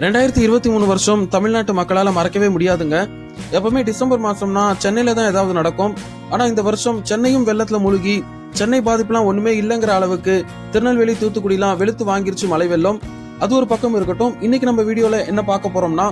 ரெண்டாயிரத்தி இருபத்தி மூணு வருஷம் தமிழ்நாட்டு மக்களால் மறக்கவே முடியாதுங்க. எப்பவுமே டிசம்பர் மாசம்னா சென்னையில தான் ஏதாவது நடக்கும். ஆனா இந்த வருஷம் சென்னையும் வெள்ளத்துல மூழ்கி சென்னை பாதிப்புலாம் ஒண்ணுமே இல்லைங்கிற அளவுக்கு திருநெல்வேலி தூத்துக்குடிலாம் வெளுத்து வாங்கிருச்சு மழை வெள்ளம். அது ஒரு பக்கம் இருக்கட்டும். இன்னைக்கு நம்ம வீடியோல என்ன பார்க்க போறோம்னா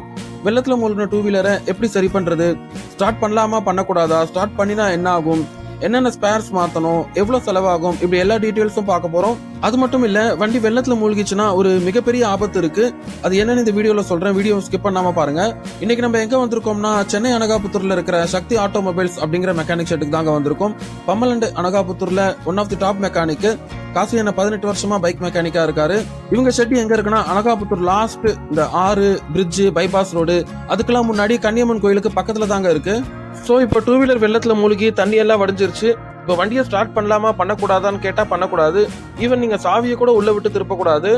வெள்ளத்துல மூழ்கின டூ வீலரை எப்படி சரி பண்றது? ஸ்டார்ட் பண்ணலாமா பண்ணக்கூடாதா? ஸ்டார்ட் பண்ணினா என்ன ஆகும்? என்னென்ன ஸ்பேர்ஸ் மாத்தணும் எவ்வளவு செலவாகும் இப்படி எல்லா டீட்டெயில்ஸும் பார்க்க போறோம். அது மட்டும் இல்ல வண்டி வெள்ளத்துல மூழ்கிச்சுன்னா ஒரு மிகப்பெரிய ஆபத்து இருக்கு. அது என்னன்னு இந்த வீடியோல சொல்றேன். வீடியோ ஸ்கிப் பண்ணாம பாருங்க. இன்னைக்கு நம்ம எங்க வந்திருக்கோம்னா சென்னை அனகாபுத்தூர்ல இருக்கிற சக்தி ஆட்டோமொபைல்ஸ் அப்படிங்கிற மெக்கானிக் ஷெட்டுக்கு தாங்க வந்திருக்கோம். பம்மலண்டு அனகாபுத்தூர்ல one of the top mechanic காசு என்ன பதினெட்டு வருஷமா பைக் மெக்கானிக்கா இருக்காரு. இவங்க ஷெட் எங்க இருக்குன்னா அனகாபுத்தூர் லாஸ்ட் இந்த ஆறு பிரிட்ஜ் பைபாஸ் ரோடு அதுக்கெல்லாம் முன்னாடி கன்னியம்மன் கோயிலுக்கு பக்கத்துல தாங்க இருக்கு. ஸோ இப்போ டூ வீலர் வெள்ளத்தில் மூழ்கி தண்ணி எல்லாம் வடிஞ்சிருச்சு. இப்போ வண்டியை ஸ்டார்ட் பண்ணலாமா பண்ணக்கூடாதான்னு கேட்டால் பண்ணக்கூடாது. ஈவன் நீங்கள் சாவியை கூட உள்ளே விட்டு திருப்பக்கூடாது.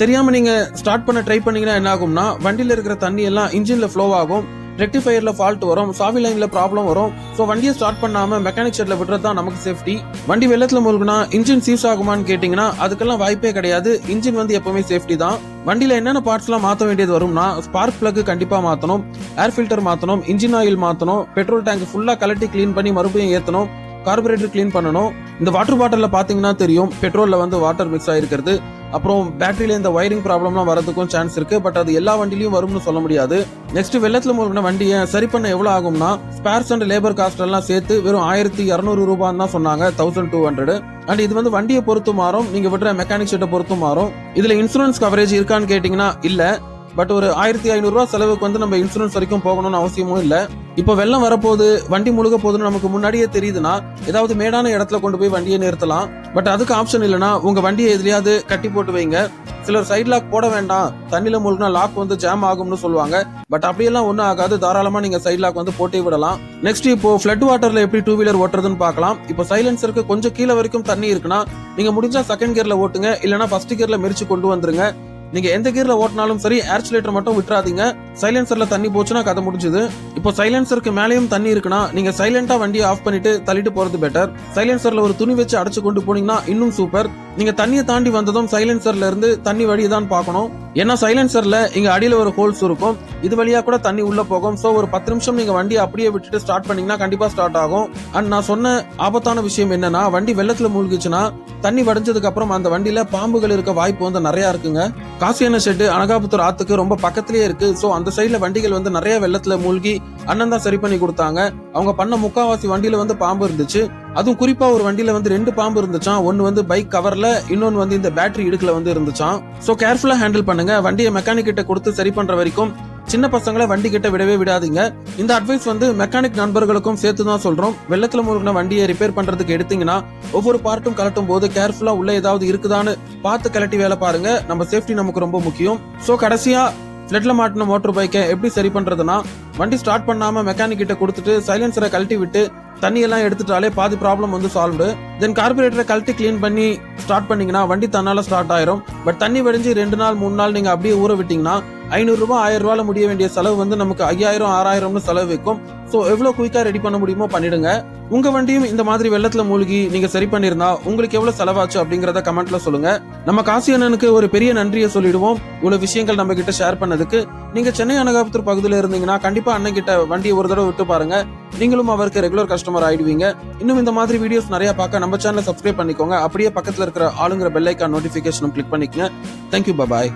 தெரியாமல் நீங்கள் ஸ்டார்ட் பண்ண ட்ரை பண்ணீங்கன்னா என்ன ஆகும்னா வண்டியில் இருக்கிற தண்ணி எல்லாம் இன்ஜின்ல ஃப்ளோ ஆகும். ரெக்டிஃபையரில் ஃபால்ட் வரும் சாவி லைனில் ப்ராப்ளம் வரும். ஸோ வண்டியை ஸ்டார்ட் பண்ணாம மெக்கானிக் ஷெட்ல விடுறது தான் நமக்கு சேஃப்டி வண்டி வெள்ளத்தில் மூழ்கினா இன்ஜின் சீஸ் ஆகுமான்னு கேட்டிங்கன்னா அதுக்கெல்லாம் வாய்ப்பே கிடையாது. இன்ஜின் வந்து எப்பவுமே சேஃப்டி தான். வண்டியில் என்னென்ன பார்ட்ஸ்லாம் மாற்ற வேண்டியது வரும்னா ஸ்பார்க் பிளக் கண்டிப்பாக மாற்றணும் ஏர் ஃபில்டர் மாற்றணும் இன்ஜின் ஆயில் மாற்றணும் பெட்ரோல் டேங்க் ஃபுல்லாக கலட்டி க்ளீன் பண்ணி மறுபடியும் ஏற்றணும் கார்பரேட்டர் க்ளீன் பண்ணணும். இந்த வாட்டர் பாட்டிலில் பார்த்தீங்கன்னா தெரியும் பெட்ரோலில் வந்து வாட்டர் மிக்ஸ் ஆகிருக்கிறது அப்புறம் பேட்டரியில இந்த ஒயரிங் ப்ராப்ளம்லாம் வரதுக்கும் சான்ஸ் இருக்கு. பட் அது எல்லா வண்டிலையும் வரும்னு சொல்ல முடியாது. நெக்ஸ்ட் வெள்ளத்துல மூழ்கின வண்டியை சரி பண்ண எவ்வளவு ஆகும்னா ஸ்பேர்ஸ் அண்ட் லேபர் காஸ்ட் எல்லாம் சேர்த்து வெறும் ஆயிரத்தி இரநூறு ரூபான்னு தான் சொன்னாங்க தௌசண்ட் டூ ஹண்ட்ரட் அண்ட் இது வந்து வண்டியை பொறுத்து மாறும் நீங்க விடுற மெக்கானிக் ஷெட்டை பொறுத்து மாறும். இதுல இன்சூரன்ஸ் கவரேஜ் இருக்கான்னு கேட்டீங்கன்னா இல்ல. பட் ஒரு ஆயிரத்தி ஐநூறுரூவா செலவுக்கு வந்து நம்ம இன்சூரன்ஸ் வரைக்கும் போகணும்னு அவசியமும் இல்லை. இப்போ வெள்ளம் வரப்போகுது வண்டி முழுக போகுதுன்னு நமக்கு முன்னாடியே தெரியுதுன்னா ஏதாவது மேடான இடத்துல கொண்டு போய் வண்டியை நிறுத்தலாம். பட் அதுக்கு ஆப்ஷன் இல்லைன்னா உங்க வண்டியை எதுலையாவது கட்டி போட்டு வைங்க. சிலர் சைட் லாக் போட வேண்டாம். தண்ணியில மூழ்கினா லாக் வந்து ஜாம் ஆகும்னு சொல்லுவாங்க. பட் அப்படியெல்லாம் ஒன்றும் ஆகாது. தாராளமா நீங்க சைட் லாக் வந்து போட்டே விடலாம். நெக்ஸ்ட் இப்போ ஃபிளட் வாட்டர்ல எப்படி டூ வீலர் ஓட்டுறதுன்னு பார்க்கலாம். இப்போ சைலன்சருக்கு கொஞ்சம் கீழே வரைக்கும் தண்ணி இருக்குன்னா நீங்க முடிஞ்சா செகண்ட் கியர்ல ஓட்டுங்க. இல்லைன்னா ஃபர்ஸ்ட் கியர்ல மெரிச்சு கொண்டு வந்துருங்க. நீங்க எந்த கீர்ல ஓட்டினாலும் சரி ஏர்ச்சுலேட்டர் மட்டும் விட்டுறாதீங்க. சைலன்சரில் தண்ணி போச்சுன்னா கதை முடிஞ்சுது. இப்போ சைலன்சருக்கு மேலேயும் தண்ணி இருக்குன்னா நீங்கள் சைலண்டாக வண்டியை ஆஃப் பண்ணிட்டு தள்ளிட்டு போகிறது பெட்டர் சைலன்சரில் ஒரு துணி வச்சு அடைச்சு கொண்டு போனீங்கன்னா இன்னும் சூப்பர் நீங்கள் தண்ணியை தாண்டி வந்ததும் சைலன்சர்ல இருந்து தண்ணி வழியை தான் பார்க்கணும். ஏன்னா சைலன்சரில் இங்கே அடியில் ஒரு ஹோல்ஸ் இருக்கும். இது வழியாக கூட தண்ணி உள்ளே போகும். ஸோ ஒரு பத்து நிமிஷம் நீங்கள் வண்டியை அப்படியே விட்டுட்டு ஸ்டார்ட் பண்ணீங்கன்னா கண்டிப்பாக ஸ்டார்ட் ஆகும். அண்ட் நான் சொன்ன ஆபத்தான விஷயம் என்னன்னா வண்டி வெள்ளத்தில் மூழ்கிச்சுன்னா தண்ணி வடிஞ்சதுக்கு அப்புறம் அந்த வண்டியில் பாம்புகள் இருக்க வாய்ப்பு வந்து நிறையா இருக்குங்க. காசியான ஷெட்டு அனகாபுத்தூர் ஆத்துக்கு ரொம்ப பக்கத்துலேயே இருக்கு. ஸோ அந்த சைடுல வண்டிகள் வந்து நிறைய வெள்ளத்தில் மூழ்கி அண்ணன் தான் சரி பண்ணி கொடுத்தாங்க. அவங்க பண்ண முக்காவாசி வண்டியில் வந்து பாம்பு இருந்துச்சு. அதுவும் குறிப்பா ஒரு வண்டியில வந்து ரெண்டு பாம்பு இருந்துச்சான் ஒன்னு வந்து பைக் கவர்ல இன்னொன்னு வந்து இந்த பேட்டரி இடுக்குல வந்து இருந்துச்சான் சோ கேர்ஃபுல்லா ஹேண்டில் பண்ணுங்க. வண்டியை மெக்கானிக் கிட்ட கொடுத்து சரி பண்ற வரைக்கும் சின்ன பசங்களை வண்டி கிட்ட விடவே விடாதீங்க. இந்த அட்வைஸ் வந்து மெக்கானிக் நண்பர்களுக்கும் சேர்த்து தான் சொல்றோம். வெள்ளத்துல மூழ்கின வண்டியை ரிப்பேர் பண்றதுக்கு எடுத்தீங்கன்னா ஒவ்வொரு பார்ட்டும் கலட்டும் போது கேர்ஃபுல்லா உள்ள ஏதாவது இருக்குதான்னு பார்த்து கலட்டி வேலை பாருங்க. நம்ம சேஃப்டி நமக்கு ரொம்ப முக்கியம். சோ கடைசியா ஸ்லெட்டில் மாட்டின மோட்டர் பைக்கை எப்படி சரி பண்ணுறதுனா வண்டி ஸ்டார்ட் பண்ணாமல் மெக்கானிக் கிட்ட கொடுத்துட்டு சைலன்சரை கழட்டி விட்டு தண்ணியெல்லாம் எடுத்துட்டாலே பாதி ப்ராப்ளம் வந்து சால்வ்டு தென் கார்பரேட்டரை கழட்டி க்ளீன் பண்ணி ஸ்டார்ட் பண்ணீங்கன்னா வண்டி தன்னால் ஸ்டார்ட் ஆயிரும். பட் தண்ணி வடிஞ்சு ரெண்டு நாள் மூணு நாள் நீங்கள் அப்படியே ஊற விட்டீங்கன்னா ஐநூறுரூவா ஆயிரம் ரூபாயில முடிய வேண்டிய செலவு வந்து நமக்கு ஐயாயிரம் ஆறாயிரம்னு செலவு வைக்கும். ஸோ எவ்வளோ குயிக்காக ரெடி பண்ண முடியுமோ பண்ணிடுங்க. உங்கள் வண்டியும் இந்த மாதிரி வெள்ளத்தில் மூழ்கி நீங்கள் சரி பண்ணியிருந்தா உங்களுக்கு எவ்வளோ செலவாச்சு அப்படிங்கிறத கமெண்ட்ல சொல்லுங்க. நம்ம காசி அண்ணனுக்கு ஒரு பெரிய நன்றியை சொல்லிடுவோம். இவ்வளோ விஷயங்கள் நம்ம கிட்ட ஷேர் பண்ணதுக்கு. நீங்கள் சென்னை அனகாபுத்தூர் பகுதியில் இருந்தீங்கன்னா கண்டிப்பாக அண்ணன் கிட்ட வண்டியை ஒரு தடவை விட்டு பாருங்க. நீங்களும் அவருக்கு ரெகுலர் கஸ்டமர் ஆயிடுவீங்க. இன்னும் இந்த மாதிரி வீடியோஸ் நிறைய பார்க்க நம்ம சேனலை சப்ஸ்கிரைப் பண்ணிக்கோங்க. அப்படியே பக்கத்தில் இருக்கிற ஆளுங்கிற பெல்லைக்கான் நோட்டிஃபிகேஷனும் கிளிக் பண்ணிக்கங்க. Thank you bye